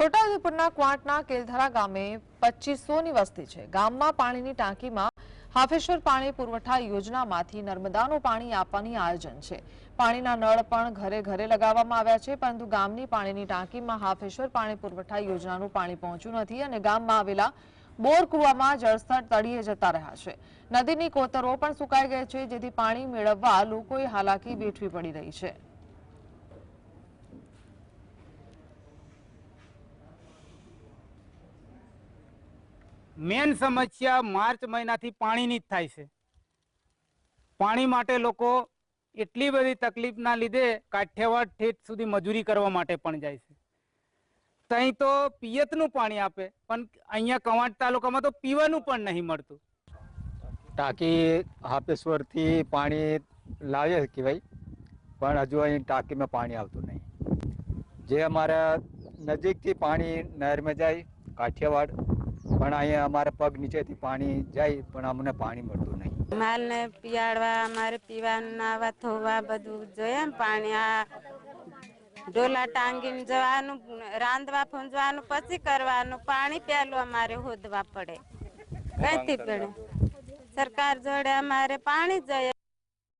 છોટાઉદેપુરના ક્વાંટના કેલધરા ગામે પચીસોની વસ્તી છે. ગામમાં પાણીની ટાંકીમાં હાફેશ્વર પાણી પુરવઠા યોજનામાંથી નર્મદાનું પાણી આપવાની આયોજન છે. પાણીના નળ પણ ઘરે ઘરે લગાવવામાં આવ્યા છે, પરંતુ ગામની પાણીની ટાંકીમાં હાફેશ્વર પાણી પુરવઠા યોજનાનું પાણી પહોંચ્યું નથી અને ગામમાં આવેલા બોર કુવામાં જળસ્તર તળિયે જતા રહ્યા છે. નદીની કોતરો પણ સુકાઈ ગઈ છે, જેથી પાણી મેળવવા લોકોએ હાલાકી વેઠવી પડી રહી છે. મેન સમસ્યા માર્ચ મહિનાથી પાણીની જ થાય છે. પાણી માટે લોકો એટલી બધી તકલીફના લીધે કાઠિયાવાડ ઠેઠ સુધી મજૂરી કરવા માટે પણ જાય છે. ત્યાં તો પિયતનું પાણી આપે, પણ અહીંયા કવાંટ તાલુકામાં તો પીવાનું પણ નહીં મળતું. ટાંકી હાપેશ્વરથી પાણી લાવીએ કહેવાય, પણ હજુ અહીં ટાંકીમાં પાણી આવતું નહીં. જે અમારા નજીકથી પાણી નહેરમાં જાય, કાઠિયાવાડ પણ અહીંયા અમારે પગ નીચેથી પાણી જાય પણ અમને પાણી મળતું નહીં. માલને પીયાડવા અમારે પીવાનું નાવા ધોવા બધું જોઈએ પાણી. આ ડોલા ટાંગીને જવાનું રાંધવા ફૂંજવાનું પછી કરવાનું. પાણી પહેલું અમારે હોદવા પડે. કઈથી પડે સરકાર જોડે અમારે પાણી જોઈએ.